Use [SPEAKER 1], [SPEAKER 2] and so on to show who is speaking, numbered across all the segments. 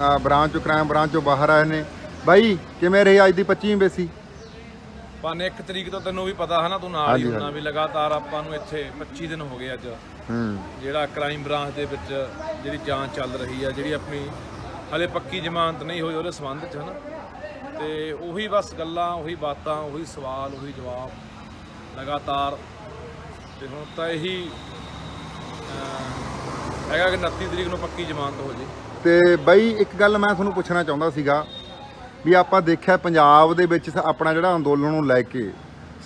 [SPEAKER 1] Branch ਚੋਂ crime branch ਚੋਂ ਬਾਹਰ ਆਏ ਨੇ। ਬਾਈ ਕਿਵੇਂ ਰਹੀ ਅੱਜ ਦੀ 25ਵੀਂ ਬੇਸੀ?
[SPEAKER 2] ਪਾਨੇ ਇੱਕ ਤਰੀਕ ਤੋਂ ਤੈਨੂੰ ਵੀ ਪਤਾ ਹੈ ਨਾ ਤੂੰ ਨਾਲ ਹੀ
[SPEAKER 1] ਹਾਂਜੀ,
[SPEAKER 2] ਹੁੰਨਾ ਵੀ ਲਗਾਤਾਰ ਆਪਾਂ ਨੂੰ ਇੱਥੇ 25 ਦਿਨ ਹੋ ਗਏ ਅੱਜ।
[SPEAKER 1] ਹੂੰ।
[SPEAKER 2] ਜਿਹੜਾ ਕ੍ਰਾਈਮ ਬ੍ਰਾਂਚ ਦੇ ਵਿੱਚ ਜਿਹੜੀ ਜਾਂਚ ਚੱਲ ਰਹੀ ਆ ਜਿਹੜੀ ਆਪਣੀ ਹਲੇ ਪੱਕੀ ਜ਼ਮਾਨਤ ਨਹੀਂ ਹੋਈ ਉਹਦੇ ਸੰਬੰਧ 'ਚ ਹਨਾ। ਤੇ ਉਹੀ ਬਸ ਗੱਲਾਂ ਉਹੀ ਬਾਤਾਂ ਉਹੀ ਸਵਾਲ ਉਹੀ ਜਵਾਬ ਲਗਾਤਾਰ। ਤੇ ਹੁਣ ਤਾਂ ਇਹੀ ਅਹ, ਹੈਗਾ ਕਿ 29 ਤਰੀਕ ਨੂੰ ਪੱਕੀ ਜ਼ਮਾਨਤ ਹੋ ਜੇ।
[SPEAKER 1] ਤੇ ਬਈ ਇੱਕ ਗੱਲ ਮੈਂ ਤੁਹਾਨੂੰ ਪੁੱਛਣਾ ਚਾਹੁੰਦਾ ਸੀਗਾ ਵੀ ਆਪਾਂ ਦੇਖਿਆ ਪੰਜਾਬ ਦੇ ਵਿੱਚ ਆਪਣਾ ਜਿਹੜਾ ਅੰਦੋਲਨ ਨੂੰ ਲੈ ਕੇ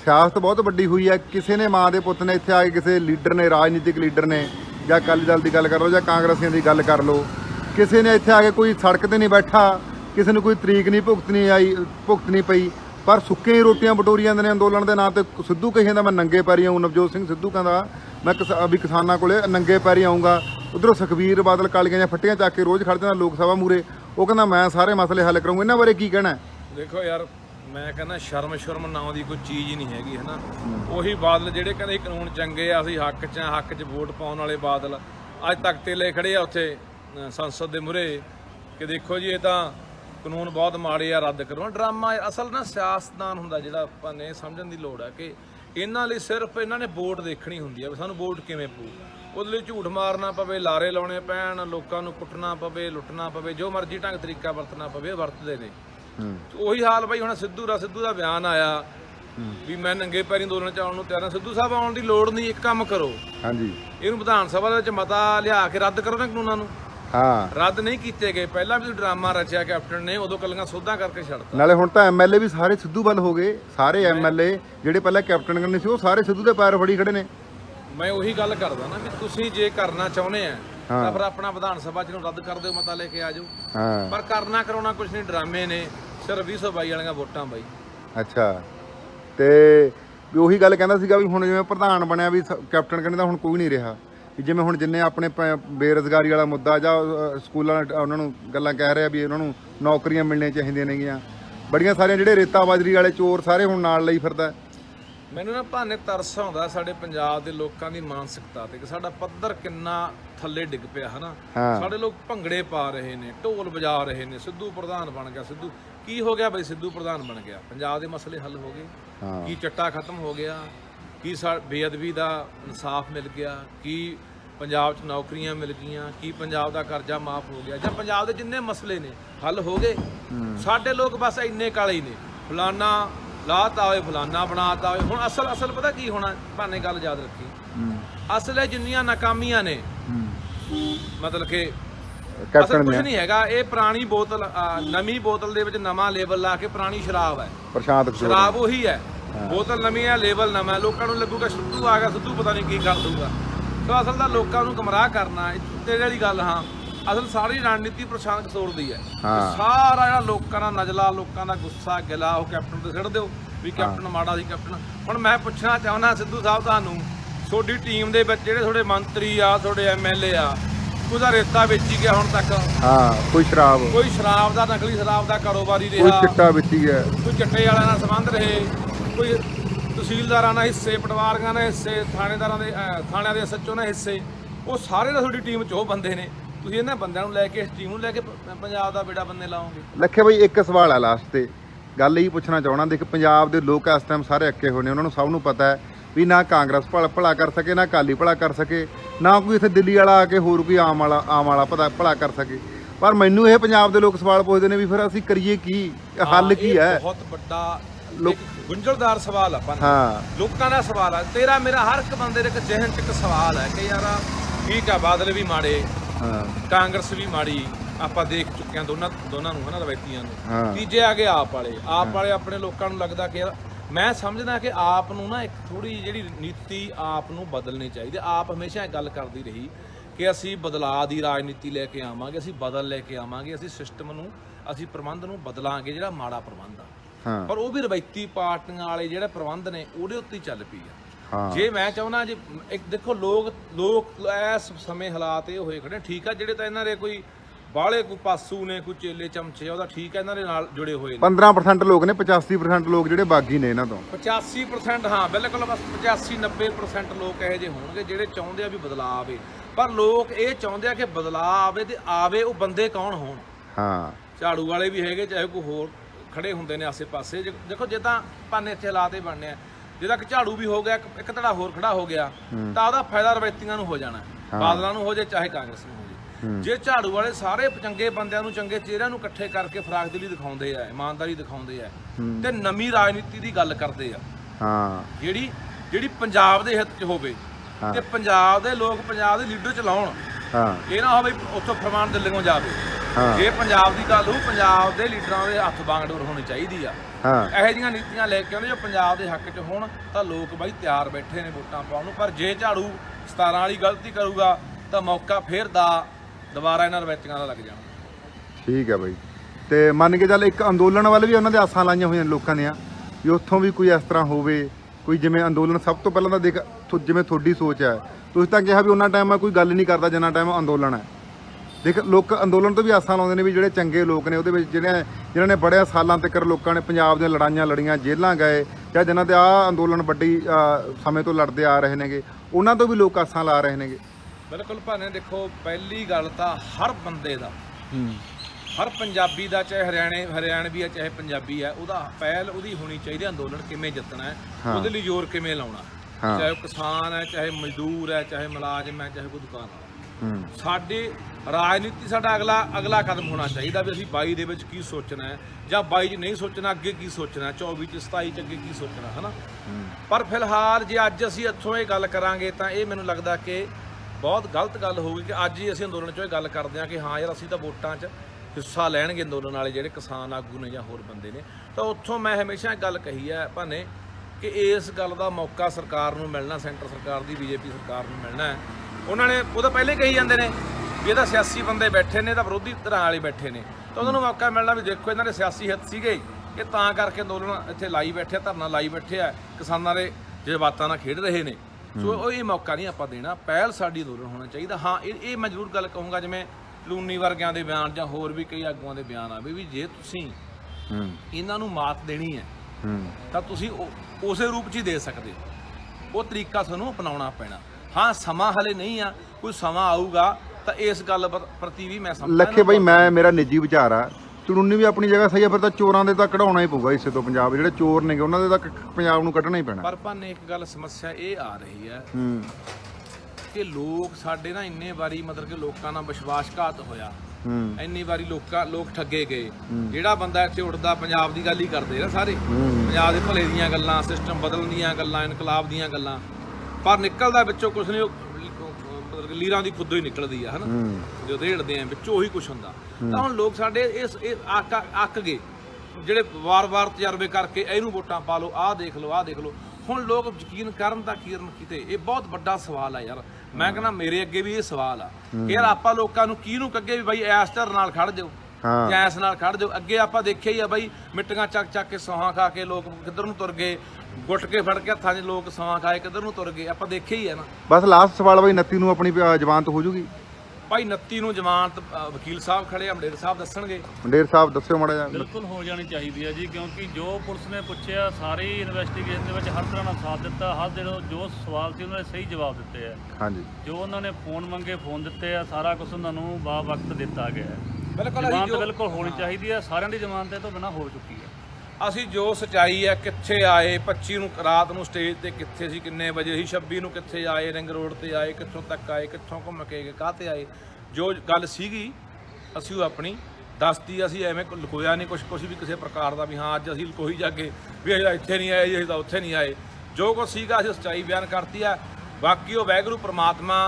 [SPEAKER 1] ਸਿਆਸਤ ਬਹੁਤ ਵੱਡੀ ਹੋਈ ਹੈ। ਕਿਸੇ ਨੇ ਮਾਂ ਦੇ ਪੁੱਤ ਨੇ ਇੱਥੇ ਆ ਕੇ ਕਿਸੇ ਲੀਡਰ ਨੇ, ਰਾਜਨੀਤਿਕ ਲੀਡਰ ਨੇ ਜਾਂ ਅਕਾਲੀ ਦਲ ਦੀ ਗੱਲ ਕਰ ਲਓ ਜਾਂ ਕਾਂਗਰਸੀਆਂ ਦੀ ਗੱਲ ਕਰ ਲਓ, ਕਿਸੇ ਨੇ ਇੱਥੇ ਆ ਕੇ ਕੋਈ ਸੜਕ ਤੇ ਨਹੀਂ ਬੈਠਾ, ਕਿਸੇ ਨੂੰ ਕੋਈ ਤਰੀਕ ਨਹੀਂ ਭੁਗਤਣੀ ਆਈ ਭੁਗਤਣੀ ਪਈ, ਪਰ ਸੁੱਕੇ ਹੀ ਰੋਟੀਆਂ ਬਟੋਰੀ ਜਾਂਦੇ ਨੇ ਅੰਦੋਲਨ ਦੇ ਨਾਂ ਤੇ। ਸਿੱਧੂ ਕਹੀ ਦਾ ਮੈਂ ਨੰਗੇ ਪੈਰੀ ਆਉਂ ਨਵਜੋਤ ਸਿੰਘ ਸਿੱਧੂ ਕਹਿੰਦਾ, ਮੈਂ ਕਿਸਾ- ਵੀ ਕਿਸਾਨਾਂ ਕੋਲੇ ਨੰਗੇ ਪੈਰੀ ਆਉਂਗਾ ਉਧਰੋਂ ਸੁਖਬੀਰ ਬਾਦਲ ਕਾਲੀਆਂ ਜਾਂ ਫੱਟੀਆਂ ਚੱਕ ਕੇ ਰੋਜ਼ ਖੜ ਜਾਂਦਾ ਲੋਕ ਸਭਾ ਮੂਰੇ ਉਹ ਕਹਿੰਦਾ ਮੈਂ ਸਾਰੇ ਮਸਲੇ ਹੱਲ ਕਰੂੰਗਾ ਇਹਨਾਂ ਬਾਰੇ ਕੀ ਕਹਿਣਾ
[SPEAKER 2] ਦੇਖੋ ਯਾਰ, ਮੈਂ ਕਹਿੰਦਾ ਸ਼ਰਮ ਸ਼ਰਮ ਨਾਂ ਦੀ ਕੋਈ ਚੀਜ਼ ਹੀ ਨਹੀਂ ਹੈਗੀ ਹਨਾ ਉਹੀ ਬਾਦਲ ਜਿਹੜੇ ਕਹਿੰਦੇ ਕਾਨੂੰਨ ਚੰਗੇ ਆ, ਅਸੀਂ ਹੱਕ 'ਚ ਆ, ਹੱਕ 'ਚ ਵੋਟ ਪਾਉਣ ਵਾਲੇ ਬਾਦਲ। ਅੱਜ ਤੱਕ ਤੇ ਲੈ ਖੜੇ ਆ ਉੱਥੇ ਸੰਸਦ ਦੇ ਮੂਹਰੇ ਕਿ ਦੇਖੋ ਜੀ, ਇਹ ਤਾਂ ਕਾਨੂੰਨ ਬਹੁਤ ਮਾੜੇ ਆ, ਰੱਦ ਕਰੋ। ਡਰਾਮਾ, ਅਸਲ ਨਾ ਸਿਆਸਤਦਾਨ ਹੁੰਦਾ ਜਿਹੜਾ ਆਪਾਂ ਨੇ ਸਮਝਣ ਦੀ ਲੋੜ ਆ ਕਿ ਇਹਨਾਂ ਲਈ ਸਿਰਫ ਇਹਨਾਂ ਨੇ ਵੋਟ ਦੇਖਣੀ ਹੁੰਦੀ ਆ ਵੀ ਸਾਨੂੰ ਵੋਟ ਕਿਵੇਂ ਪਊ। ਉਹਦੇ ਲਈ ਝੂਠ ਮਾਰਨਾ ਪਵੇ ਲਾਰੇ ਲਾਉਣੇ ਪੈਣ ਲੋਕਾਂ ਨੂੰ ਕੁੱਟਣਾ ਪਵੇ ਲੁੱਟਣਾ ਪਵੇ ਜੋ ਮਰਜ਼ੀ ਢੰਗ ਤਰੀਕਾ ਵਰਤਣਾ ਪਵੇ ਵਰਤਦੇ ਨੇ। ਉਹੀ ਹਾਲ ਬਈ ਹੁਣ ਸਿੱਧੂ ਦਾ ਸਿੱਧੂ ਦਾ ਬਿਆਨ ਆਇਆ ਵੀ ਮੈਂ ਨੰਗੇ ਪੈਰੀ ਅੰਦੋਲਨ ਚ ਆਉਣ ਨੂੰ ਤਿਆਰ ਹਾਂ। ਸਿੱਧੂ ਸਾਹਿਬ ਆਉਣ ਦੀ ਲੋੜ ਨਹੀਂ ਇੱਕ ਕੰਮ ਕਰੋ।
[SPEAKER 1] ਹਾਂਜੀ।
[SPEAKER 2] ਇਹਨੂੰ ਵਿਧਾਨ ਸਭਾ ਦੇ ਵਿੱਚ ਮਤਾ ਲਿਆ ਕੇ ਰੱਦ ਕਰੋ ਨਾ ਕਾਨੂੰਨਾਂ ਨੂੰ।
[SPEAKER 1] ਹਾਂ।
[SPEAKER 2] ਰੱਦ ਨਹੀਂ ਕੀਤੇ ਗਏ। ਪਹਿਲਾਂ ਵੀ ਡਰਾਮਾ ਰਚਿਆ ਕੈਪਟਨ ਨੇ ਉਦੋਂ ਕੱਲੀਆਂ ਸੋਧਾਂ ਕਰਕੇ ਛੱਡਤਾ।
[SPEAKER 1] ਨਾਲੇ ਹੁਣ ਤਾਂ ਐਮਐਲਏ ਵੀ ਸਾਰੇ ਸਿੱਧੂ ਵੱਲ ਹੋ ਗਏ। ਸਾਰੇ ਐਮਐਲਏ ਜਿਹੜੇ ਪਹਿਲਾਂ ਕੈਪਟਨ ਕਰਨੇ ਸੀ ਉਹ ਸਾਰੇ ਸਿੱਧੂ ਦੇ ਪੈਰ ਫੜੀ ਖੜੇ ਨੇ।
[SPEAKER 2] ਮੈਂ ਉਹੀ ਗੱਲ ਕਰਦਾ ਨਾ ਵੀ ਤੁਸੀਂ ਜੇ ਕਰਨਾ ਚਾਹੁੰਦੇ ਆ ਤਾਂ ਫਿਰ ਆਪਣਾ ਵਿਧਾਨ ਸਭਾ ਚ ਨੂੰ ਰੱਦ ਕਰ ਦਿਓ ਮਤਾ ਲੈ ਕੇ ਆ ਜਾਓ।
[SPEAKER 1] ਹਾਂ।
[SPEAKER 2] ਪਰ ਕਰਨਾ ਕਰਾਉਣਾ ਕੁਝ ਨਹੀਂ ਡਰਾਮੇ ਨੇ। ਸਿਰਫ 222 ਵਾਲੀਆਂ ਵੋਟਾਂ ਬਾਈ।
[SPEAKER 1] ਅੱਛਾ। ਤੇ ਵੀ ਉਹੀ ਗੱਲ ਕਹਿੰਦਾ ਸੀਗਾ ਵੀ ਹੁਣ ਜਿਵੇਂ ਪ੍ਰਧਾਨ ਬਣਿਆ ਵੀ ਸ- ਕੈਪਟਨ ਕਹਿੰਦਾ ਹੁਣ ਕੋਈ ਨਹੀਂ ਰਿਹਾ। ਵੀ ਜਿਵੇਂ ਹੁਣ ਜਿੰਨੇ ਆਪਣੇ ਬੇਰੁਜ਼ਗਾਰੀ ਵਾਲਾ ਮੁੱਦਾ ਜਾਂ ਅ, ਸਕੂਲਾਂ ਵਾਲੇ ਉਹਨਾਂ ਨੂੰ ਗੱਲਾਂ ਕਹਿ ਰਿਹਾ ਵੀ ਉਹਨਾਂ ਨੂੰ ਨੌਕਰੀਆਂ ਮਿਲਣੀਆਂ ਚਾਹੀਦੀਆਂ ਨੇਗੀਆਂ। ਬੜੀਆਂ ਸਾਰੀਆਂ ਜਿਹੜੇ ਰੇਤਾ ਬਾਜਰੀ ਵਾਲੇ ਚੋਰ ਸਾਰੇ ਹੁਣ ਨਾਲ ਲਈ ਫਿਰਦਾ।
[SPEAKER 2] ਮੈਨੂੰ ਨਾ ਭਾਨੇ ਤਰਸ ਆਉਂਦਾ ਸਾਡੇ ਪੰਜਾਬ ਦੇ ਲੋਕਾਂ ਦੀ ਮਾਨਸਿਕਤਾ ਤੇ ਕਿ ਸਾਡਾ ਪੱਧਰ ਕਿੰਨਾ ਥੱਲੇ ਡਿੱਗ ਪਿਆ ਹਨਾ। ਸਾਡੇ ਲੋਕ ਭੰਗੜੇ ਪਾ ਰਹੇ ਨੇ ਢੋਲ ਵਜਾ ਰਹੇ ਨੇ ਸਿੱਧੂ ਪ੍ਰਧਾਨ ਬਣ ਗਿਆ ਸਿੱਧੂ। ਕੀ ਹੋ ਗਿਆ ਬਈ ਸਿੱਧੂ ਪ੍ਰਧਾਨ ਬਣ ਗਿਆ? ਪੰਜਾਬ ਦੇ ਮਸਲੇ ਹੱਲ ਹੋ ਗਏ। ਕੀ ਚੱਟਾ ਖਤਮ ਹੋ ਗਿਆ? ਕੀ ਬੇਅਦਬੀ ਦਾ ਇਨਸਾਫ ਮਿਲ ਗਿਆ? ਕੀ ਪੰਜਾਬ 'ਚ ਨੌਕਰੀਆਂ ਮਿਲ ਗਈਆਂ? ਕੀ ਪੰਜਾਬ ਦਾ ਕਰਜ਼ਾ ਮਾਫ ਹੋ ਗਿਆ? ਜਾਂ ਪੰਜਾਬ ਦੇ ਜਿੰਨੇ ਮਸਲੇ ਨੇ ਹੱਲ ਹੋ ਗਏ? ਸਾਡੇ ਲੋਕ ਬਸ ਇੰਨੇ ਕਾਲੇ ਹੀ ਨੇ। ਫਲਾਨਾ ਲਾਤਾ ਹੋਏ ਫਲਾਨਾ ਬਣਾਤਾ ਹੋਏ। ਹੁਣ ਅਸਲ ਅਸਲ ਪਤਾ ਕੀ ਹੋਣਾ? ਭਾਨੇ ਗੱਲ ਯਾਦ ਰੱਖੀ।
[SPEAKER 1] ਹੂੰ,
[SPEAKER 2] ਅਸਲ ਇਹ ਜਿੰਨੀਆਂ ਨਾਕਾਮੀਆਂ ਨੇ
[SPEAKER 1] ਹੂੰ।
[SPEAKER 2] ਮਤਲਬ ਕਿ
[SPEAKER 1] ਕੈਪਟਨ
[SPEAKER 2] ਕੁਝ ਨਹੀਂ ਹੈਗਾ। ਇਹ ਪੁਰਾਣੀ ਬੋਤਲ ਨਵੀਂ ਬੋਤਲ ਦੇ ਵਿੱਚ ਨਵਾਂ ਲੇਬਲ ਲਾ ਕੇ ਪੁਰਾਣੀ ਸ਼ਰਾਬ ਹੈ।
[SPEAKER 1] ਪ੍ਰਸ਼ਾਂਤ ਕਿਸ਼ੋਰ
[SPEAKER 2] ਸ਼ਰਾਬ ਉਹੀ ਹੈ। ਬੋਤਲ ਨਵੀਂ ਹੈ ਲੇਬਲ ਨਵਾਂ ਹੈ। ਲੋਕਾਂ ਨੂੰ ਲੱਗੂਗਾ ਸਿੱਧੂ ਆ ਗਿਆ ਸਿੱਧੂ ਪਤਾ ਨਹੀਂ ਕੀ ਕਰ ਦੂਗਾ ਸੋ ਅਸਲ ਦਾ ਲੋਕਾਂ ਨੂੰ ਗਮਰਾਹ ਕਰਨਾ ਤੇਰੇ ਵਾਲੀ ਗੱਲ ਹਾਂ। ਅਸਲ ਸਾਰੀ ਰਣਨੀਤੀ ਪ੍ਰਸ਼ਾਂਤ ਕਿਸ਼ੋਰ ਦੀ ਹੈ
[SPEAKER 1] ਹਾਂ।
[SPEAKER 2] ਸਾਰਾ ਜਿਹੜਾ ਲੋਕਾਂ ਦਾ ਨਜਲਾ ਲੋਕਾਂ ਦਾ ਗੁੱਸਾ ਗਿਲਾ ਉਹ ਕੈਪਟਨ ਤੇ ਛੱਡ ਦਿਓ ਵੀ ਕੈਪਟਨ ਮਾੜਾ ਸੀ ਕੈਪਟਨ। ਹੁਣ ਮੈਂ ਪੁੱਛਣਾ ਚਾਹੁੰਦਾ ਸਿੱਧੂ ਸਾਹਿਬ ਤੁਹਾਨੂੰ ਤੁਹਾਡੀ ਟੀਮ ਦੇ ਵਿੱਚ ਜਿਹੜੇ ਤੁਹਾਡੇ ਮੰਤਰੀ ਆ ਤੁਹਾਡੇ ਐਮਐਲਏ ਆ ਉਹਦਾ ਰੇਤਾ ਵੇਚੀ ਗਿਆ ਹੁਣ ਤੱਕ?
[SPEAKER 1] ਹਾਂ ਕੋਈ ਸ਼ਰਾਬ।
[SPEAKER 2] ਕੋਈ ਸ਼ਰਾਬ ਦਾ ਨਕਲੀ ਸ਼ਰਾਬ ਦਾ ਕਾਰੋਬਾਰੀ
[SPEAKER 1] ਕੋਈ
[SPEAKER 2] ਰਿਹਾ
[SPEAKER 1] ਚਿੱਟਾ ਵਿੱਚੀ ਹੈ
[SPEAKER 2] ਕੋਈ ਚੱਟੇ ਵਾਲਿਆਂ ਨਾਲ ਸੰਬੰਧ ਰਹੇ? ਕੋਈ ਤਹਿਸੀਲਦਾਰਾਂ ਨਾਲ ਹਿੱਸੇ ਪਟਵਾਰੀਆਂ ਨਾਲ ਹਿੱਸੇ ਥਾਣੇਦਾਰਾਂ ਦੇ ਅਹ, ਥਾਣਿਆਂ ਦੇ ਐਸਐਚਓ ਨਾਲ ਹਿੱਸੇ? ਉਹ ਸਾਰੇ ਦਾ ਤੁਹਾਡੀ ਟੀਮ 'ਚ ਉਹ ਬੰਦੇ ਨੇ। ਤੁਸੀਂ ਇਹਨਾਂ ਬੰਦਿਆਂ ਨੂੰ ਲੈ ਕੇ ਇਸ ਟੀਮ ਨੂੰ ਲੈ ਕੇ ਪ- ਪੰਜਾਬ ਦਾ ਬੇੜਾ ਬੰਦੇ ਲਾਓਗੇ?
[SPEAKER 1] ਲੱਖੇ ਬਈ ਇੱਕ ਸਵਾਲ ਆ ਲਾਸਟ ਤੇ। ਗੱਲ ਇਹੀ ਪੁੱਛਣਾ ਚਾਹਣਾ ਦੇਖ ਪੰਜਾਬ ਦੇ ਲੋਕ ਇਸ ਟਾਈਮ ਸਾਰੇ ਅੱਕੇ ਹੋਏ ਨੇ ਉਹਨਾਂ ਨੂੰ ਸਭ ਨੂੰ ਪਤਾ ਹੈ ਵੀ ਨਾ ਕਾਂਗਰਸ ਭਲਾ ਭਲਾ ਕਰ ਸਕੇ ਨਾ ਅਕਾਲੀ ਭਲਾ ਕਰ ਸਕੇ ਨਾ ਕੋਈ ਇੱਥੇ ਦਿੱਲੀ ਵਾਲਾ ਆ ਕੇ ਹੋਰ ਕੋਈ ਆਮ ਵਾਲਾ ਆਮ ਵਾਲਾ ਭਲਾ ਭਲਾ ਕਰ ਸਕੇ। ਪਰ ਮੈਨੂੰ ਇਹ ਪੰਜਾਬ ਦੇ ਲੋਕ ਸਵਾਲ ਪੁੱਛਦੇ ਨੇ ਵੀ ਫਿਰ ਅਸੀਂ ਕਰੀਏ ਕੀ? ਹੱਲ
[SPEAKER 2] ਹਾਂ,
[SPEAKER 1] ਕੀ
[SPEAKER 2] ਇਹ
[SPEAKER 1] ਹੈ?
[SPEAKER 2] ਬਹੁਤ ਵੱਡਾ ਇੱਕ ਗੁੰਝਲਦਾਰ ਸਵਾਲ ਆ ਪਰ
[SPEAKER 1] ਹਾਂ।
[SPEAKER 2] ਲੋਕਾਂ ਦਾ ਸਵਾਲ ਆ। ਤੇਰਾ ਮੇਰਾ ਹਰ ਇੱਕ ਬੰਦੇ ਦੇ ਇੱਕ ਜਿਹਨ 'ਚ ਇੱਕ ਸਵਾਲ ਹੈ ਕਿ ਯਾਰ ਠੀਕ ਆ ਬਾਦਲ ਵੀ ਮਾੜੇ
[SPEAKER 1] ਹਾਂ।
[SPEAKER 2] ਕਾਂਗਰਸ ਵੀ ਮਾੜੀ ਆਪਾਂ ਦੇਖ ਚੁੱਕੇ ਹਾਂ ਦੋਨਾਂ ਦੋਨਾਂ ਨੂੰ ਹਨਾ ਰਵਾਇਤੀਆਂ
[SPEAKER 1] ਹਾਂ।
[SPEAKER 2] ਨੂੰ ਤੀਜੇ ਆ ਗਏ ਆਪ ਵਾਲੇ। ਆਪ ਵਾਲੇ ਆਪਣੇ ਲੋਕਾਂ ਨੂੰ ਲੱਗਦਾ ਕਿ ਯਾਰ ਮੈਂ ਸਮਝਦਾ ਕਿ ਆਪ ਨੂੰ ਨਾ ਇੱਕ ਥੋੜੀ ਜਿਹੜੀ ਨੀਤੀ ਆਪ ਨੂੰ ਬਦਲਣੀ ਚਾਹੀਦੀ। ਆਪ ਹਮੇਸ਼ਾ ਇਹ ਗੱਲ ਕਰਦੀ ਰਹੀ ਕਿ ਅਸੀਂ ਬਦਲਾਅ ਦੀ ਰਾਜਨੀਤੀ ਲੈ ਕੇ ਆਵਾਂਗੇ ਅਸੀਂ ਬਦਲ ਲੈ ਕੇ ਆਵਾਂਗੇ ਅਸੀਂ ਸਿਸਟਮ ਨੂੰ ਅਸੀਂ ਪ੍ਰਬੰਧ ਨੂੰ ਬਦਲਾਂਗੇ ਜਿਹੜਾ ਮਾੜਾ ਪ੍ਰਬੰਧ ਆ।
[SPEAKER 1] ਹਾਂ।
[SPEAKER 2] ਪਰ ਉਹ ਵੀ ਰਵਾਇਤੀ ਪਾਰਟੀਆਂ ਵਾਲੇ ਜਿਹੜੇ ਪ੍ਰਬੰਧ ਨੇ ਉਹਦੇ ਉੱਤੇ ਹੀ ਚੱਲ ਪਈ ਆ।
[SPEAKER 1] ਹਾਂ।
[SPEAKER 2] ਜੇ ਮੈਂ ਚਾਹੁੰਦਾ ਜੇ ਇੱਕ ਦੇਖੋ ਲੋਕ ਲੋਕ ਇਸ ਸਮੇਂ ਹਾਲਾਤ ਇਹ ਹੋਏ ਖੜੇ ਠੀਕ ਆ ਜਿਹੜੇ ਤਾਂ ਇਹਨਾਂ ਦੇ ਕੋਈ ਬਾਹਲੇ ਕੋਈ ਪਾਸੂ ਨੇ ਕੋਈ ਚੇਲੇ ਚਮਚੇ ਆ, ਉਹਦਾ ਠੀਕ ਆ ਇਹਨਾਂ ਦੇ ਨਾਲ ਜੁੜੇ ਹੋਏ ਨੇ।
[SPEAKER 1] 15% ਲੋਕ ਨੇ 85% ਲੋਕ ਜਿਹੜੇ ਬਾਗੀ ਨੇ ਇਹਨਾਂ ਤੋਂ।
[SPEAKER 2] 85% ਹਾਂ ਬਿਲਕੁਲ ਬਸ 85 90% ਲੋਕ ਇਹੋ ਜਿਹੇ ਹੋਣਗੇ ਜਿਹੜੇ ਚਾਹੁੰਦੇ ਆ ਵੀ ਬਦਲਾਅ ਆਵੇ ਪਰ ਲੋਕ ਇਹ ਚਾਹੁੰਦੇ ਆ ਕਿ ਬਦਲਾਅ ਆਵੇ ਤੇ ਆਵੇ ਉਹ ਬੰਦੇ ਕੌਣ ਹੋਣ?
[SPEAKER 1] ਹਾਂ।
[SPEAKER 2] ਝਾੜੂ ਵਾਲੇ ਵੀ ਹੈਗੇ ਚਾਹੇ ਕੋਈ ਹੋਰ ਖੜੇ ਹੁੰਦੇ ਨੇ ਆਸੇ-ਪਾਸੇ। ਜੇ- ਦੇਖੋ ਜੇ ਤਾਂ ਪਾਨੇ ਇੱਥੇ ਹਾਲਾਤ ਹੀ ਬਣਨੇ ਆ। ਜੇ ਤੱਕ ਝਾੜੂ ਵੀ ਹੋ ਗਿਆ ਇੱਕ- ਇੱਕ ਧੜਾ ਹੋਰ ਖੜਾ ਹੋ ਗਿਆ ਤਾਂ ਉਹਦਾ ਫਾਇਦਾ ਰਵੈਤੀਆਂ ਨੂੰ ਹੋ ਜਾਣਾ। ਬਾਦਲਾਂ ਨੂੰ ਹੋ ਜੇ ਚਾਹੇ ਕਾਂਗਰਸ ਨੂੰ ਹੋ ਜੇ। ਜੇ ਝਾੜੂ ਵਾਲੇ ਸਾਰੇ ਚੰਗੇ ਬੰਦਿਆਂ ਨੂੰ ਚੰਗੇ ਚਿਹਰਿਆਂ ਨੂੰ ਇਕੱਠੇ ਕਰਕੇ ਫਰਾਕ ਦਿਲੀ ਦਿਖਾਉਂਦੇ ਆ ਇਮਾਨਦਾਰੀ ਦਿਖਾਉਂਦੇ ਆ ਤੇ ਨਵੀਂ ਰਾਜਨੀਤੀ ਦੀ ਗੱਲ ਕਰਦੇ ਆ।
[SPEAKER 1] ਹਾਂ।
[SPEAKER 2] ਜਿਹੜੀ ਜਿਹੜੀ ਪੰਜਾਬ ਦੇ ਹਿੱਤ 'ਚ ਹੋਵੇ ਤੇ ਪੰਜਾਬ ਦੇ ਲੋਕ ਪੰਜਾਬ ਦੇ ਲੀਡਰ ਚਲਾਉਣ।
[SPEAKER 1] ਹਾਂ।
[SPEAKER 2] ਇਹ ਨਾ ਹੋਵੇ ਉੱਥੋਂ ਫਰਮਾਨ ਦਿੱਲੀੋਂ ਜਾਵੇ।
[SPEAKER 1] ਹਾਂ।
[SPEAKER 2] ਜੇ ਪੰਜਾਬ ਦੀ ਗੱਲ ਹੋ ਪੰਜਾਬ ਦੇ ਲੀਡਰਾਂ ਦੇ ਹੱਥ ਬਾਂਗਡੋਰ ਹੋਣੀ ਚਾਹੀਦੀ ਆ।
[SPEAKER 1] ਹਾਂ।
[SPEAKER 2] ਇਹੋ ਜਿਹੀਆਂ ਨੀਤੀਆਂ ਲੈ ਕੇ ਆਉਂਦੇ ਜੋ ਪੰਜਾਬ ਦੇ ਹੱਕ 'ਚ ਹੋਣ ਤਾਂ ਲੋਕ ਬਾਈ ਤਿਆਰ ਬੈਠੇ ਨੇ ਵੋਟਾਂ ਪਾਉਣ ਨੂੰ। ਪਰ ਜੇ ਝਾੜੂ 17 ਵਾਲੀ ਗਲਤੀ ਕਰੂਗਾ ਤਾਂ ਮੌਕਾ ਫੇਰ ਦਾ ਦੁਬਾਰਾ ਇਹਨਾਂ ਰਵੈਤੀਆਂ ਦਾ ਲੱਗ ਜਾਣਾ।
[SPEAKER 1] ਠੀਕ ਹੈ ਬਾਈ। ਤੇ ਮੰਨ ਕੇ ਚੱਲ ਇੱਕ ਅੰਦੋਲਨ ਵਾਲੇ ਵੀ ਉਹਨਾਂ ਦੇ ਆਸਾਂ ਲਾਈਆਂ ਹੋਈਆਂ ਨੇ ਲੋਕਾਂ ਦੀਆਂ ਵੀ ਉੱਥੋਂ ਵੀ ਕੋਈ ਇਸ ਤਰ੍ਹਾਂ ਹੋਵੇ ਕੋਈ ਜਿਵੇਂ ਅੰਦੋਲਨ ਸਭ ਤੋਂ ਪਹਿਲਾਂ ਤਾਂ ਦੇਖ ਜਿਵੇਂ ਤੁਹਾਡੀ ਸੋਚ ਹੈ। ਤੁਸੀਂ ਤਾਂ ਕਿਹਾ ਵੀ ਉਹਨਾਂ ਟਾਈਮ ਮੈਂ ਕੋਈ ਗੱਲ ਨਹੀਂ ਕਰਦਾ ਜਿੰਨਾ ਟਾਈਮ ਅੰਦੋਲਨ ਹੈ। ਦੇਖ ਲੋਕ ਅੰਦੋਲਨ ਤੋਂ ਵੀ ਆਸਾਂ ਲਾਉਂਦੇ ਨੇ ਵੀ ਜਿਹੜੇ ਚੰਗੇ ਲੋਕ ਨੇ ਉਹਦੇ ਵਿੱਚ ਜਿਹੜੇ ਜਿਨ੍ਹਾਂ ਨੇ ਬੜਿਆ ਸਾਲਾਂ ਤੱਕ ਲੋਕਾਂ ਨੇ ਪੰਜਾਬ ਦੀਆਂ ਲੜਾਈਆਂ ਲੜੀਆਂ ਜੇਲ੍ਹਾਂ ਗਏ ਜਾਂ ਜਿਨ੍ਹਾਂ ਤੇ ਆ ਅੰਦੋਲਨ ਵੱਡੀ ਸਮੇਂ ਤੋਂ ਲੜਦੇ ਆ ਰਹੇ ਨੇਗੇ ਉਹਨਾਂ ਤੋਂ ਵੀ ਲੋਕ ਆਸਾਂ ਲਾ ਰਹੇ ਨੇਗੇ।
[SPEAKER 2] ਬਿਲਕੁਲ ਭਾਨੇ ਦੇਖੋ ਪਹਿਲੀ ਗੱਲ ਤਾਂ ਹਰ ਬੰਦੇ ਦਾ ਹਰ ਪੰਜਾਬੀ ਦਾ ਚਾਹੇ ਹਰਿਆਣੇ ਹਰਿਆਣਵੀ ਹੈ ਚਾਹੇ ਪੰਜਾਬੀ ਹੈ ਉਹਦਾ ਪਹਿਲ ਉਹਦੀ ਹੋਣੀ ਚਾਹੀਦੀ ਹੈ ਅੰਦੋਲਨ ਕਿਵੇਂ ਜਿੱਤਣਾ ਹੈ ਉਹਦੇ ਲਈ ਜ਼ੋਰ ਕਿਵੇਂ ਲਾਉਣਾ। ਚਾਹੇ ਉਹ ਕਿਸਾਨ ਹੈ ਚਾਹੇ ਮਜ਼ਦੂਰ ਹੈ ਚਾਹੇ ਮੁਲਾਜ਼ਮ ਹੈ ਚਾਹੇ ਕੋਈ ਦੁਕਾਨਦਾਰ ਸਾਡੇ ਰਾਜਨੀਤੀ ਸਾਡਾ ਅਗਲਾ ਅਗਲਾ ਕਦਮ ਹੋਣਾ ਚਾਹੀਦਾ ਵੀ ਅਸੀਂ 22 ਦੇ ਵਿੱਚ ਕੀ ਸੋਚਣਾ ਹੈ, ਜਾਂ 22 ਚ ਨਹੀਂ ਸੋਚਣਾ, ਅੱਗੇ ਕੀ ਸੋਚਣਾ ਹੈ 24 ਚ 27 ਚ ਅੱਗੇ ਕੀ ਸੋਚਣਾ, ਹਨਾ? ਪਰ ਫਿਲਹਾਲ ਜੇ ਅੱਜ ਅਸੀਂ ਇੱਥੋਂ ਇਹ ਗੱਲ ਕਰਾਂਗੇ ਤਾਂ ਇਹ ਮੈਨੂੰ ਲੱਗਦਾ ਕਿ ਬਹੁਤ ਗਲਤ ਗੱਲ ਹੋਊਗੀ ਕਿ ਅੱਜ ਹੀ ਅਸੀਂ ਅੰਦੋਲਨ ਚੋਂ ਇਹ ਗੱਲ ਕਰਦੇ ਹਾਂ ਕਿ ਹਾਂ ਯਾਰ ਅਸੀਂ ਤਾਂ ਵੋਟਾਂ 'ਚ ਹਿੱਸਾ ਲੈਣਗੇ ਅੰਦੋਲਨ ਵਾਲੇ ਜਿਹੜੇ ਕਿਸਾਨ ਆਗੂ ਨੇ ਜਾਂ ਹੋਰ ਬੰਦੇ ਨੇ। ਤਾਂ ਉੱਥੋਂ ਮੈਂ ਹਮੇਸ਼ਾ ਇਹ ਗੱਲ ਕਹੀ ਹੈ ਭਾਨੇ ਕਿ ਇਸ ਗੱਲ ਦਾ ਮੌਕਾ ਸਰਕਾਰ ਨੂੰ ਮਿਲਣਾ, ਸੈਂਟਰ ਸਰਕਾਰ ਦੀ, ਬੀਜੇਪੀ ਸਰਕਾਰ ਨੂੰ ਮਿਲਣਾ ਹੈ। ਉਹਨਾਂ ਨੇ ਉਹ ਤਾਂ ਪਹਿਲੇ ਕਹੀ ਜਾਂਦੇ ਨੇ ਵੀ ਇਹਦਾ ਸਿਆਸੀ ਬੰਦੇ ਬੈਠੇ ਨੇ ਤਾਂ ਵਿਰੋਧੀ ਧਿਰਾਂ ਵਾਲੇ ਬੈਠੇ ਨੇ। ਤਾਂ ਉਹਨਾਂ ਨੂੰ ਮੌਕਾ ਮਿਲਣਾ ਵੀ ਦੇਖੋ ਇਹਨਾਂ ਦੇ ਸਿਆਸੀ ਹਿੱਤ ਸੀਗੇ ਇਹ ਤਾਂ ਕਰਕੇ ਅੰਦੋਲਨ ਇੱਥੇ ਲਾਈ ਬੈਠੇ ਆ ਧਰਨਾ ਲਾਈ ਬੈਠੇ ਆ ਕਿਸਾਨਾਂ ਦੇ ਜਜ਼ਬਾਤਾਂ ਨਾਲ ਖੇਡ ਰਹੇ ਨੇ। ਸੋ ਉਹ ਇਹ ਮੌਕਾ ਨਹੀਂ ਆਪਾਂ ਦੇਣਾ। ਪਹਿਲ ਸਾਡੀ ਅੰਦੋਲਨ ਹੋਣਾ ਚਾਹੀਦਾ। ਹਾਂ ਇਹ ਇਹ ਮੈਂ ਜ਼ਰੂਰ ਗੱਲ ਕਹੂੰਗਾ ਜਿਵੇਂ ਲੂਨੀ ਵਰਗਿਆਂ ਦੇ ਬਿਆਨ ਜਾਂ ਹੋਰ ਵੀ ਕਈ ਆਗੂਆਂ ਦੇ ਬਿਆਨ ਆ ਵੀ ਜੇ ਤੁਸੀਂ ਇਹਨਾਂ ਨੂੰ ਮਾਤ ਦੇਣੀ ਹੈ ਤਾਂ ਤੁਸੀਂ ਉਸੇ ਰੂਪ 'ਚ ਹੀ ਦੇ ਸਕਦੇ ਹੋ। ਉਹ ਤਰੀਕਾ ਤੁਹਾਨੂੰ ਅਪਣਾਉਣਾ ਪੈਣਾ। ਹਾਂ ਸਮਾਂ ਹਲੇ ਨਹੀਂ ਆ। ਕੋਈ ਸਮਾਂ ਆਊਗਾ ਤਾਂ ਇਸ ਗੱਲ ਪਰ- ਪ੍ਰਤੀ ਵੀ ਮੈਂ ਸਮਝਦਾ
[SPEAKER 1] ਲੱਖੇ ਬਾਈ ਮੈਂ ਮੇਰਾ ਨਿੱਜੀ ਵਿਚਾਰ ਆ। ਚੜੂਨੀ ਵੀ ਆਪਣੀ ਜਗ੍ਹਾ ਸਹੀ ਆ ਫਿਰ ਤਾਂ ਚੋਰਾਂ ਦੇ ਤਾਂ ਕਢਾਉਣਾ ਹੀ ਪਊਗਾ ਇਸੇ ਤੋਂ ਪੰਜਾਬ। ਜਿਹੜੇ ਚੋਰ ਨੇਗੇ ਉਹਨਾਂ ਦੇ ਤਾਂ ਕ- ਪੰਜਾਬ ਨੂੰ ਕੱਢਣਾ ਹੀ ਪੈਣਾ।
[SPEAKER 2] ਪਰ ਭਾਨੇ ਇੱਕ ਗੱਲ ਸਮੱਸਿਆ ਇਹ ਆ ਰਹੀ ਹੈ
[SPEAKER 1] ਹੂੰ।
[SPEAKER 2] ਕਿ ਲੋਕ ਸਾਡੇ ਨਾਲ ਇੰਨੇ ਵਾਰੀ ਮਤਲਬ ਕਿ ਲੋਕਾਂ ਨਾਲ ਵਿਸ਼ਵਾਸਘਾਤ ਹੋਇਆ।
[SPEAKER 1] ਹੂੰ।
[SPEAKER 2] ਇੰਨੀ ਵਾਰੀ ਲੋਕਾਂ ਲੋਕ ਠੱਗੇ ਗਏ। ਜਿਹੜਾ ਬੰਦਾ ਇੱਥੇ ਉੱਠਦਾ ਪੰਜਾਬ ਦੀ ਗੱਲ ਹੀ ਕਰਦੇ ਨਾ ਸਾਰੇ। ਪੰਜਾਬ ਦੇ ਭਲੇ ਦੀਆਂ ਗੱਲਾਂ ਸਿਸਟਮ ਬਦਲਣ ਦੀਆਂ ਗੱਲਾਂ ਇਨਕਲਾਬ ਦੀਆਂ ਗੱਲਾਂ। ਪਰ ਨਿਕਲਦਾ ਵਿੱਚੋਂ ਕੁਝ ਨਹੀਂ ਉਹ ਲੀਰਾਂ ਦੀ ਖੁੱਦੋ ਹੀ ਨਿਕਲਦੀ ਆ ਹਨਾ? ਜੋ ਰੇੜਦੇ ਆ ਵਿੱਚੋਂ ਉਹੀ ਕੁਝ ਹੁੰਦਾ। ਤਾਂ ਹੁਣ ਲੋਕ ਸਾਡੇ ਇਸ ਇਹ ਅੱਕ ਅੱਕ ਗਏ। ਜਿਹੜੇ ਵਾਰ-ਵਾਰ ਤਜਰਬੇ ਕਰਕੇ ਇਹਨੂੰ ਵੋਟਾਂ ਪਾ ਲਓ ਆਹ ਦੇਖ ਲਓ ਆਹ ਦੇਖ ਲਓ। ਹੁਣ ਲੋਕ ਯਕੀਨ ਕਰਨ ਦਾ ਕੀਰਨ ਕਿਤੇ। ਇਹ ਬਹੁਤ ਵੱਡਾ ਸਵਾਲ ਆ ਯਾਰ। ਮੈਂ ਕਹਿੰਦਾ ਮੇਰੇ ਅੱਗੇ ਵੀ ਇਹ ਸਵਾਲ ਆ। ਕਿ ਯਾਰ ਆਪਾਂ ਲੋਕਾਂ ਨੂੰ ਕਿਹਨੂੰ ਕੱਗੇ ਵੀ ਬਾਈ ਐਸ ਧਰ ਨਾਲ ਖੜ ਜਾਓ?
[SPEAKER 1] ਹਾਂ।
[SPEAKER 2] ਇਸ ਨਾਲ ਖੜ ਜਾਓ। ਅੱਗੇ ਆਪਾਂ ਦੇਖਿਆ ਹੀ ਆ ਬਾਈ ਮਿੱਟੀਆਂ ਚੱਕ ਚੱਕ ਕੇ ਸੌਹਾਂ ਖਾ ਕੇ ਲੋਕ ਕਿੱਧਰ ਨੂੰ ਤੁਰ ਗਏ ਗੁੱਟ ਕੇ ਫੜ ਕੇ ਹੱਥਾਂ 'ਚ ਲੋਕ ਸੌਹਾਂ ਖਾਏ ਕਿੱਧਰ ਨੂੰ ਤੁਰ ਗਏ ਆਪਾਂ ਦੇਖਿਆ ਹੀ ਆ ਨਾ।
[SPEAKER 1] ਬਸ ਲਾਸਟ ਸਵਾਲ ਬਾਈ 29 ਨੂੰ ਆਪਣੀ ਅ, ਜ਼ਬਾਨ ਤੋਂ ਹੋ ਜੂਗੀ?
[SPEAKER 2] ਭਾਈ 29 ਨੂੰ ਜ਼ਮਾਨਤ ਅ, ਵਕੀਲ ਸਾਹਿਬ ਖੜੇ ਅਮਡੇਰ ਸਾਹਿਬ ਦੱਸਣਗੇ।
[SPEAKER 1] ਮੰਡੇਰ ਸਾਹਿਬ ਦੱਸਿਓ ਮਾੜਾ ਜਿਹਾ।
[SPEAKER 3] ਬਿਲਕੁਲ ਹੋ ਜਾਣੀ ਚਾਹੀਦੀ ਹੈ ਜੀ ਕਿਉਂਕਿ ਜੋ ਪੁਲਿਸ ਨੇ ਪੁੱਛਿਆ ਸਾਰੀ ਇਨਵੈਸਟੀਗੇਸ਼ਨ ਦੇ ਵਿੱਚ ਹਰ ਤਰ੍ਹਾਂ ਨਾਲ ਸਾਥ ਦਿੱਤਾ ਹਰ ਦਿਨ ਜੋ ਸਵਾਲ ਸੀ ਉਹਨਾਂ ਨੇ ਸਹੀ ਜਵਾਬ ਦਿੱਤੇ ਆ।
[SPEAKER 1] ਹਾਂਜੀ।
[SPEAKER 3] ਜੋ ਉਹਨਾਂ ਨੇ ਫੋਨ ਮੰਗੇ ਫੋਨ ਦਿੱਤੇ ਆ ਸਾਰਾ ਕੁਝ ਉਹਨਾਂ ਨੂੰ ਬਾ ਵਕਤ ਦਿੱਤਾ ਗਿਆ ਹੈ।
[SPEAKER 2] ਬਿਲਕੁਲ ਅਸੀਂ
[SPEAKER 3] ਜ਼ਮਾਨਤ
[SPEAKER 2] ਜੋ
[SPEAKER 3] ਬਿਲਕੁਲ ਹੋਣੀ ਚਾਹੀਦੀ ਹੈ ਸਾਰਿਆਂ ਦੀ ਜ਼ਮਾਨਤ ਇਹ ਤੋਂ ਬਿਨਾਂ ਹੋ ਚੁੱਕੀ ਹੈ।
[SPEAKER 2] ਅਸੀਂ ਜੋ ਸਚਾਈ ਹੈ ਕਿੱਥੇ ਆਏ 25 ਨੂੰ ਰਾਤ ਨੂੰ ਸਟੇਜ ਤੇ ਕਿੱਥੇ ਸੀ ਕਿੰਨੇ ਵਜੇ ਸੀ 26 ਨੂੰ ਕਿੱਥੇ ਆਏ ਰਿੰਗ ਰੋਡ ਤੇ ਆਏ ਕਿੱਥੋਂ ਤੱਕ ਆਏ ਕਿੱਥੋਂ ਘੁੰਮ ਕੇ ਗਏ ਕਾਹਤੇ ਆਏ ਜੋ ਗੱਲ ਸੀਗੀ ਅਸੀਂ ਉਹ ਆਪਣੀ ਦੱਸਤੀ ਅਸੀਂ ਐਵੇਂ ਕੋਈ ਲੁਕੋਇਆ ਨਹੀਂ ਕੁਝ ਕੁਝ ਵੀ ਕਿਸੇ ਪ੍ਰਕਾਰ ਦਾ ਵੀ ਹਾਂ ਅੱਜ ਅਸੀਂ ਲੁਕੋਈ ਜਾਗੇ ਵੀ ਅਸੀਂ ਤਾਂ ਇੱਥੇ ਨਹੀਂ ਆਏ ਜੀ ਅਸੀਂ ਤਾਂ ਉੱਥੇ ਨਹੀਂ ਆਏ। ਜੋ ਕੁਝ ਸੀਗਾ ਅਸੀਂ ਸਚਾਈ ਬਿਆਨ ਕਰਤੀ ਆ ਬਾਕੀ ਉਹ ਵੈਗਰੂ ਪ੍ਰਮਾਤਮਾ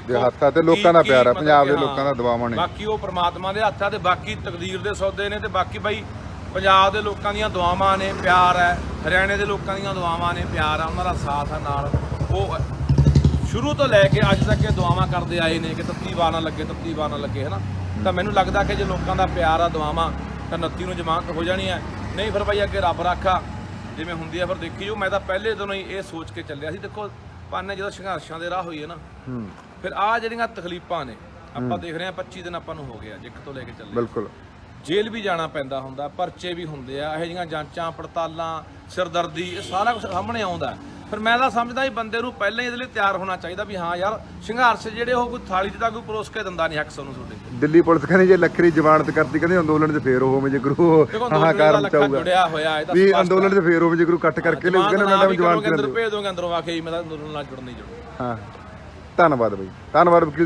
[SPEAKER 1] ਦੇ ਹੱਥ ਆ ਤੇ ਲੋਕਾਂ ਦਾ ਪਿਆਰ ਆ ਪੰਜਾਬ ਦੇ ਲੋਕਾਂ ਦਾ ਦਬਾਵਾਂ ਨੇ
[SPEAKER 2] ਬਾਕੀ ਉਹ ਪ੍ਰਮਾਤਮਾ ਦੇ ਹੱਥ ਆ ਤੇ ਬਾਕੀ ਤਕਦੀਰ ਦੇ ਸੌਦੇ ਨੇ ਤੇ ਬਾਕੀ ਬਾਈ ਪੰਜਾਬ ਦੇ ਲੋਕਾਂ ਦੀਆਂ ਦੁਆਵਾਂ ਨੇ ਪਿਆਰ ਹੈ। ਹਰਿਆਣੇ ਦੇ ਲੋਕਾਂ ਦੀਆਂ ਦੁਆਵਾਂ ਨੇ ਪਿਆਰ ਆ ਉਹਨਾਂ ਦਾ ਸਾਥ ਆ ਨਾਲ। ਉਹ ਸ਼ੁਰੂ ਤੋਂ ਲੈ ਕੇ ਅੱਜ ਤੱਕ ਇਹ ਦੁਆਵਾਂ ਕਰਦੇ ਆਏ ਨੇ ਕਿ ਤੱਤੀ ਨਾ ਲੱਗੇ ਤੱਤੀ ਨਾ ਲੱਗੇ ਹਨਾ? ਤਾਂ ਮੈਨੂੰ ਲੱਗਦਾ ਕਿ ਜੇ ਲੋਕਾਂ ਦਾ ਪਿਆਰ ਆ ਦੁਆਵਾਂ ਤਾਂ 29 ਨੂੰ ਜ਼ਮਾਨਤ ਹੋ ਜਾਣੀ ਹੈ। ਨਹੀਂ ਫਿਰ ਭਾਈ ਅੱਗੇ ਰੱਬ ਰਾਖਾ। ਜਿਵੇਂ ਹੁੰਦੀ ਆ ਫਿਰ ਦੇਖੀ ਜੋ ਮੈਂ ਤਾਂ ਪਹਿਲੇ ਦਿਨੋਂ ਹੀ ਇਹ ਸੋਚ ਕੇ ਚੱਲਿਆ ਸੀ। ਦੇਖੋ ਪਾਨੇ ਜਦੋਂ ਸੰਘਰਸ਼ਾਂ ਦੇ ਰਾਹ ਹੋਈ ਹੈ ਨਾ
[SPEAKER 1] ਹੂੰ।
[SPEAKER 2] ਫਿਰ ਆ ਜਿਹੜੀਆਂ ਤਕਲੀਫਾਂ ਨੇ ਆਪਾਂ ਦੇਖ ਰਹੇ ਹਾਂ 25 ਦਿਨ ਆਪਾਂ ਨੂੰ ਹੋ ਗਿਆ ਜਿੱਕ ਤੋਂ ਲੈ ਕੇ ਚੱਲੇ।
[SPEAKER 1] ਬਿਲਕੁਲ।
[SPEAKER 2] ਜੇਲ੍ਹ ਵੀ ਜਾਣਾ ਪੈਂਦਾ ਹੁੰਦਾ ਪਰਚੇ ਵੀ ਹੁੰਦੇ ਆ ਇਹੋ ਜਿਹੀਆਂ ਜਾਂਚਾਂ ਪੜਤਾਲਾਂ ਸਿਰਦਰਦੀ ਇਹ ਸਾਰਾ ਕੁਝ ਸਾਹਮਣੇ ਆਉਂਦਾ ਫਿਰ ਮੈਂ ਤਾਂ ਸਮਝਦਾ ਵੀ ਬੰਦੇ ਨੂੰ ਪਹਿਲਾਂ ਹੀ ਇਹਦੇ ਲਈ ਤਿਆਰ ਹੋਣਾ ਚਾਹੀਦਾ ਵੀ ਹਾਂ ਯਾਰ ਸੰਘਰਸ਼ ਜਿਹੜੇ ਉਹ ਕੋਈ ਥਾਲੀ 'ਚ ਤਾਂ ਕੋਈ ਪਰੋਸ ਕੇ ਦਿੰਦਾ ਨਹੀਂ ਹੱਕ ਸਾਨੂੰ ਤੁਹਾਡੇ
[SPEAKER 1] ਦਿੱਲੀ ਪੁਲਿਸ ਕਹਿੰਦੀ ਜੇ ਲੱਖਰੀ ਜ਼ਮਾਨਤ ਕਰਤੀ ਕਹਿੰਦੇ ਅੰਦੋਲਨ 'ਚ ਫੇਰ ਉਹ ਜੇ ਗੁਰੂ
[SPEAKER 2] ਦੇਖੋ
[SPEAKER 1] ਹਾਂ
[SPEAKER 2] ਅੰਦੋਲਨ ਦਾ
[SPEAKER 1] ਕਾਰਨ
[SPEAKER 2] ਲੱਖਾਂ
[SPEAKER 1] ਚਾਹੂਗਾ।
[SPEAKER 2] ਜੁੜਿਆ ਹੋਇਆ ਇਹ ਤਾਂ
[SPEAKER 1] ਵੀ ਅੰਦੋਲਨ 'ਚ ਫੇਰ ਉਹ ਜੇ ਗੁਰੂ ਕੱਟ ਕਰਕੇ ਲਿਓ ਕਹਿੰਦੇ ਮੈਂ
[SPEAKER 2] ਕਰੋਗੇ ਅੰਦਰ
[SPEAKER 1] ਕਰ
[SPEAKER 2] ਭੇਜ ਦੋਗੇ ਅੰਦਰੋਂ ਆ ਕੇ ਹੀ ਮੈਂ ਤਾਂ ਅੰਦੋਲਨ ਨਾਲ ਜੁੜਨ ਨਹੀਂ ਜੁੜਨਾ।
[SPEAKER 1] ਹਾਂ। ਧੰਨਵਾਦ ਬਈ। ਧੰਨਵਾਦ ਵਕੀਲ